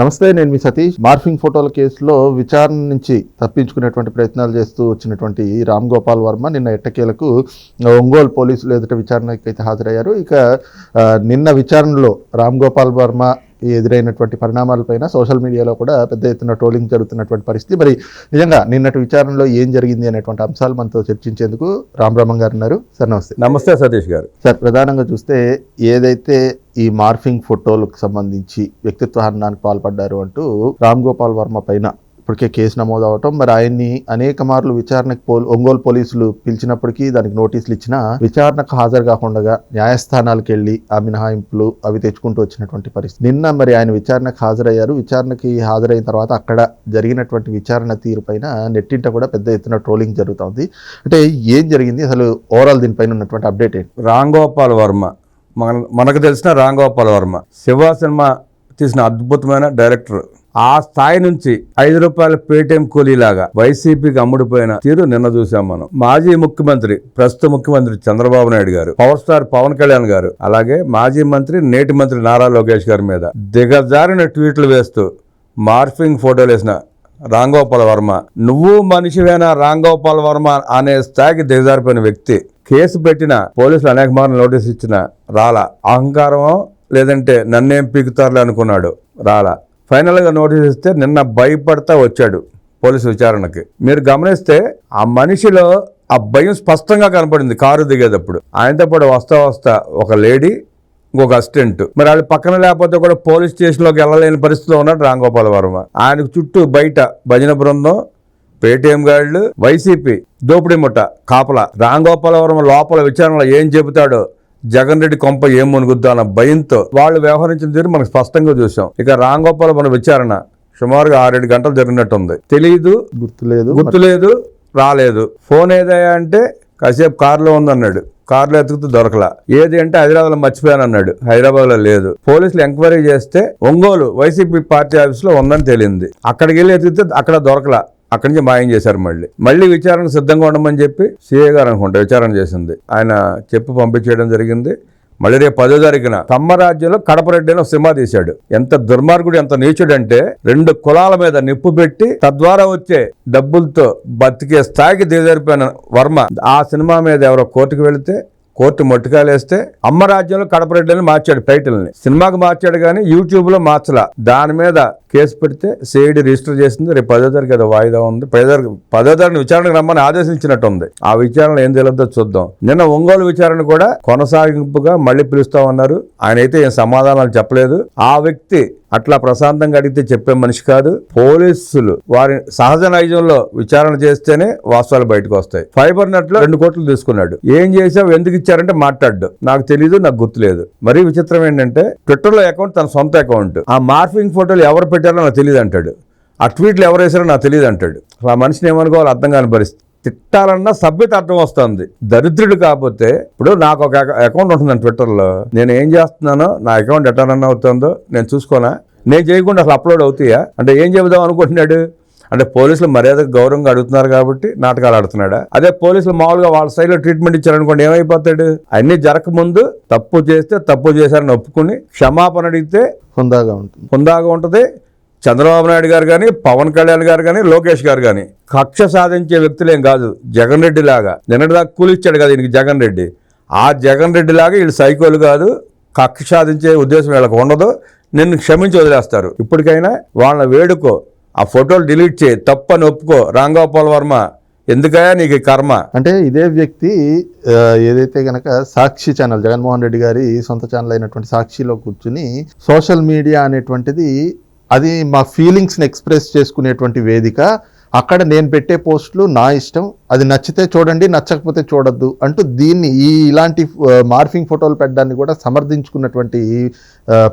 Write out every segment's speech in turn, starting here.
నమస్తే నేను మీ సతీష్. మార్ఫింగ్ ఫోటోల కేసులో విచారణ నుంచి తప్పించుకునేటువంటి ప్రయత్నాలు చేస్తూ వచ్చినటువంటి రామ్ గోపాల్ వర్మ నిన్న ఎట్టకేలకు ఒంగోలు పోలీసులు ఎదుట విచారణకి అయితే హాజరయ్యారు. ఇక నిన్న విచారణలో రామ్ గోపాల్ వర్మ ఎదురైనటువంటి పరిణామాలపైన సోషల్ మీడియాలో కూడా పెద్ద ఎత్తున ట్రోలింగ్ జరుగుతున్నటువంటి పరిస్థితి. మరి నిజంగా నిన్నటి విచారణలో ఏం జరిగింది అనేటువంటి అంశాలు మనతో చర్చించేందుకు రామ్ బ్రహ్మం గారు ఉన్నారు. సార్ నమస్తే. నమస్తే సతీష్ గారు. సార్ ప్రధానంగా చూస్తే ఏదైతే ఈ మార్ఫింగ్ ఫోటోలకు సంబంధించి వ్యక్తిత్వ హననానికి పాల్పడ్డారు అంటూ రామ్ గోపాల్ వర్మ పైన ఇప్పటికే కేసు నమోదు అవటం మరి ఆయన్ని అనేక మార్లు విచారణకు పోల్ ఒంగోలు పోలీసులు పిలిచినప్పటికీ దానికి నోటీసులు ఇచ్చినా విచారణకు హాజరు కాకుండా న్యాయస్థానాలకు వెళ్ళి ఆ మినహాయింపులు అవి తెచ్చుకుంటూ వచ్చినటువంటి పరిస్థితి. నిన్న మరి ఆయన విచారణకు హాజరయ్యారు. విచారణకి హాజరైన తర్వాత అక్కడ జరిగినటువంటి విచారణ తీరు పైన నెట్టింట కూడా పెద్ద ఎత్తున ట్రోలింగ్ జరుగుతోంది. అంటే ఏం జరిగింది? అసలు ఓవరాల్ దీనిపైన ఉన్నటువంటి అప్డేట్ ఏంటి? రాంగోపాల్ వర్మ. మన మనకు తెలిసిన రాంగోపాల్ వర్మ. శివ సినిమా తీసిన అద్భుతమైన డైరెక్టర్. ఆ స్థాయి నుంచి ఐదు రూపాయల పేటీఎం కూలీలాగా వైసీపీకి అమ్ముడిపోయిన తీరు నిన్న చూసాం మనం. మాజీ ముఖ్యమంత్రి ప్రస్తుత ముఖ్యమంత్రి చంద్రబాబు నాయుడు గారు పవర్ స్టార్ పవన్ కళ్యాణ్ గారు అలాగే మాజీ మంత్రి నేటి మంత్రి నారా లోకేష్ గారి మీద దిగజారిన ట్వీట్లు వేస్తూ మార్ఫింగ్ ఫోటోలు వేసిన రాంగోపాల్ వర్మ. నువ్వు మనిషివేనా రాంగోపాల్ వర్మ అనే స్థాయికి దిగజారిపోయిన వ్యక్తి. కేసు పెట్టిన పోలీసులు అనేక మార్లు నోటీస్ ఇచ్చిన రాలా. అహంకారమో లేదంటే నన్నేం పీకుతారులే అనుకున్నాడు. రాలా. ఫైనల్గా నోటీస్ ఇస్తే నిన్న భయపడతా వచ్చాడు పోలీసు విచారణకి. మీరు గమనిస్తే ఆ మనిషిలో ఆ భయం స్పష్టంగా కనపడింది కారు దిగేటప్పుడు. ఆయనతో పాటు వస్తా వస్తా ఒక లేడీ ఇంకొక అసిస్టెంట్. మరి వాళ్ళు పక్కన లేకపోతే కూడా పోలీస్ స్టేషన్లోకి వెళ్ళలేని పరిస్థితిలో ఉన్నాడు రాంగోపాల్ వర్మ. ఆయనకు చుట్టూ బయట భజన బృందం పేటీఎం గాళ్ళు వైసీపీ దోపిడీ ముఠ కాపల. రాంగోపాల్ వర్మ లోపల విచారణలో ఏం చెబుతాడో జగన్ రెడ్డి కొంప ఏం మునుగుద్దా అన్న భయంతో వాళ్ళు వ్యవహరించిన తీరు మనకు స్పష్టంగా చూసాం. ఇక రాంగోపాల్ మన విచారణ సుమారుగా ఆరేడు గంటలు జరిగినట్టుంది. తెలియదు గుర్తులేదు గుర్తులేదు రాలేదు. ఫోన్ ఏదయ్యా అంటే కాసేపు కారులో ఉందన్నాడు. కారులో ఎతుకుతూ దొరకలా. ఏది అంటే హైదరాబాద్లో మర్చిపోయాను అన్నాడు హైదరాబాద్లో లేదు. పోలీసులు ఎంక్వైరీ చేస్తే ఒంగోలు వైసీపీ పార్టీ ఆఫీస్లో ఉందని తేలింది. అక్కడికి వెళ్ళి ఎతికితే అక్కడ దొరకలా. అక్కడి నుంచి మాయం చేశారు మళ్ళీ. మళ్ళీ విచారణ సిద్ధంగా ఉండమని చెప్పి సీఏ గారు అనుకుంటా విచారణ చేసింది. ఆయన చెప్పి పంపించేయడం జరిగింది. మళ్ళీ రేపు పదో తారీఖున తమ్మరాజ్యంలో కడపరెడ్డి అని సినిమా తీశాడు. ఎంత దుర్మార్గుడు ఎంత నీచుడు అంటే రెండు కులాల మీద నిప్పు పెట్టి తద్వారా వచ్చే డబ్బులతో బతికే స్థాయికి దిగజారిపోయిన వర్మ ఆ సినిమా మీద ఎవరో కోర్టుకు వెళితే కోర్టు మొట్టికాయలేస్తే అమ్మ రాజ్యంలో కడపరెడ్డిని మార్చాడు టైటిల్ని. సినిమాకి మార్చాడు కానీ యూట్యూబ్లో మార్చలా. దాని మీద కేసు పెడితే సిఐడి రిజిస్టర్ చేసింది. రేపు పదో తారీఖు ఏదో వాయిదా ఉంది. పదో తారీఖు పదో తారీఖు విచారణకు రమ్మని ఆదేశించినట్టు ఉంది. ఆ విచారణ ఏం తెలియదో చూద్దాం. నిన్న ఒంగోలు విచారణ కూడా కొనసాగింపుగా మళ్ళీ పిలుస్తామన్నారు. ఆయన అయితే ఏం సమాధానాలు చెప్పలేదు. ఆ వ్యక్తి అట్లా ప్రశాంతంగా అడిగితే చెప్పే మనిషి కాదు. పోలీసులు వారి సహజ నైజంలో విచారణ చేస్తేనే వాస్తవాలు బయటకు వస్తాయి. ఫైబర్ నెట్లో రెండు కోట్లు తీసుకున్నాడు. ఏం చేసావు ఎందుకు ఇచ్చారంటే మాట్లాడు నాకు తెలియదు నాకు గుర్తులేదు. మరీ విచిత్రం ఏంటంటే ట్విట్టర్లో అకౌంట్ తన సొంత అకౌంట్ ఆ మార్ఫింగ్ ఫోటోలు ఎవరు పెట్టారో నాకు తెలియదు అంటాడు. ఆ ట్వీట్లు ఎవరు వేసారో నాకు తెలియదు అంటాడు. ఆ మనిషిని ఏమనుకోవాలి అర్థం కాని పరిస్థితి. తిట్టాలన్నా సభ్యత అర్థం వస్తుంది. దరిద్రుడు కాకపోతే ఇప్పుడు నాకు ఒక అకౌంట్ ఉంటుందని ట్విట్టర్లో. నేను ఏం చేస్తున్నానో నా అకౌంట్ ఎట్లా రన్ అవుతుందో నేను చూసుకోనా? నేను చేయకుండా అసలు అప్లోడ్ అవుతాయా? అంటే ఏం చెబుదాం అనుకుంటున్నాడు? అంటే పోలీసులు మర్యాద గౌరవంగా అడుగుతున్నారు కాబట్టి నాటకాలు ఆడుతున్నాడా? అదే పోలీసులు మామూలుగా వాళ్ళ సైడ్లో ట్రీట్మెంట్ ఇచ్చారనుకోండి ఏమైపోతాడు? అన్ని జరగకముందు తప్పు చేస్తే తప్పు చేశారని ఒప్పుకుని క్షమాపణ అడిగితే హుందాగా ఉంటుంది. హుందాగా ఉంటుంది. చంద్రబాబు నాయుడు గారు కానీ పవన్ కళ్యాణ్ గారు కానీ లోకేష్ గారు కానీ కక్ష సాధించే వ్యక్తులేం కాదు. జగన్ రెడ్డి లాగా. నిన్నటిదాకా కూలిచ్చాడు కదా ఈయనకి జగన్ రెడ్డి. ఆ జగన్ రెడ్డి లాగా వీళ్ళు సైకోలు కాదు. కక్ష సాధించే ఉద్దేశం వీళ్ళకి ఉండదు. నిన్ను క్షమించి వదిలేస్తారు. ఇప్పటికైనా వాళ్ళ వేడుకో. ఆ ఫోటోలు డిలీట్ చేయి తప్పని ఒప్పుకో. రాంగోపాల్ వర్మ ఎందుకయా నీకు కర్మ? అంటే ఇదే వ్యక్తి ఏదైతే గనక సాక్షి ఛానల్ జగన్మోహన్ రెడ్డి గారి సొంత ఛానల్ అయినటువంటి సాక్షిలో కూర్చుని సోషల్ మీడియా అనేటువంటిది అది మా ఫీలింగ్స్ని ఎక్స్ప్రెస్ చేసుకునేటువంటి వేదిక. అక్కడ నేను పెట్టే పోస్టులు నా ఇష్టం అది నచ్చితే చూడండి నచ్చకపోతే చూడొద్దు అంటూ దీన్ని ఈ ఇలాంటి మార్ఫింగ్ ఫోటోలు పెట్టడాన్ని కూడా సమర్థించుకున్నటువంటి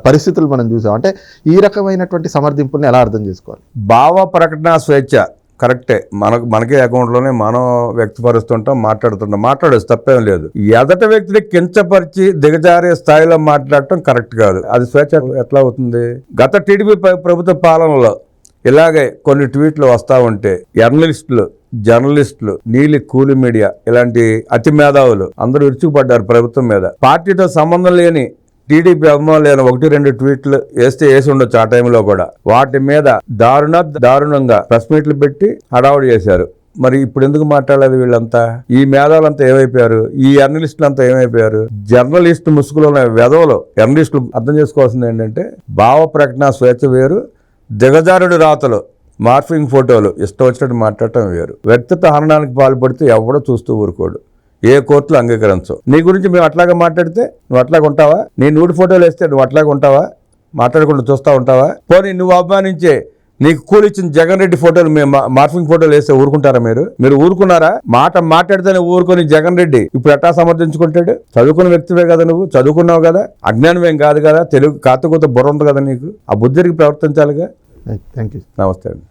పరిస్థితులు మనం చూసాం. అంటే ఈ రకమైనటువంటి సమర్థింపుల్ని ఎలా అర్థం చేసుకోవాలి? భావ ప్రకటన స్వేచ్ఛ కరెక్టే. మనకు మనకే అకౌంట్లోనే మనం వ్యక్తపరుస్తుంటాం మాట్లాడుతుంటాం. మాట్లాడేది తప్పేం లేదు. ఎదట వ్యక్తిని కించపరిచి దిగజారే స్థాయిలో మాట్లాడటం కరెక్ట్ కాదు. అది స్వేచ్ఛ ఎట్లా అవుతుంది? గత టీడీపీ ప్రభుత్వ పాలనలో ఇలాగే కొన్ని ట్వీట్లు వస్తూ ఉంటే జర్నలిస్టులు జర్నలిస్టులు నీలి కూలి మీడియా ఇలాంటి అతి మేధావులు అందరూ విరుచుకుపడ్డారు ప్రభుత్వం మీద. పార్టీతో సంబంధం లేని టీడీపీ అభిమానులు ఒకటి రెండు ట్వీట్లు వేస్తే వేసి ఉండొచ్చు ఆ టైంలో కూడా. వాటి మీద దారుణ దారుణంగా ప్రెస్ మీట్లు పెట్టి హడావుడి చేశారు. మరి ఇప్పుడు ఎందుకు మాట్లాడలేదు వీళ్ళంతా? ఈ మేధావులంతా ఏమైపోయారు? ఈ జర్నలిస్టులు అంతా ఏమైపోయారు? జర్నలిస్ట్ ముసుగులో ఉన్న వెధవలు. జర్నలిస్టులు అర్థం చేసుకోవాల్సింది ఏంటంటే భావ ప్రకటన స్వేచ్ఛ వేరు దిగజారుడు రాతలు మార్ఫింగ్ ఫోటోలు ఇష్టం వచ్చినట్టు మాట్లాడటం వేరు. వ్యక్తిత్వ హరణానికి పాల్పడితే ఎవడో చూస్తూ ఊరుకోడు. ఏ కోర్టులు అంగీకరించవు. నీ గురించి మేము అట్లాగా మాట్లాడితే నువ్వు అట్లాగే ఉంటావా? నీ నూటి ఫోటోలు వేస్తే నువ్వు అట్లాగే ఉంటావా? మాట్లాడకుండా చూస్తూ ఉంటావా? పోనీ నువ్వు అభిమానించే నీకు కూలిచ్చిన జగన్ రెడ్డి ఫోటోలు మేము మార్ఫింగ్ ఫోటోలు వేస్తే ఊరుకుంటారా మీరు? మీరు ఊరుకున్నారా? మాట మాట్లాడితేనే ఊరుకొని జగన్ రెడ్డి ఇప్పుడు ఎట్టా సమర్థించుకుంటాడు? చదువుకున్న వ్యక్తివే కదా నువ్వు? చదువుకున్నావు కదా? అజ్ఞానం ఏం కాదు కదా? తెలుగు కాతకూత బుర్ర ఉంది కదా నీకు? ఆ బుద్ధికి ప్రవర్తించాలిగా? థ్యాంక్ యూ నమస్తే అండి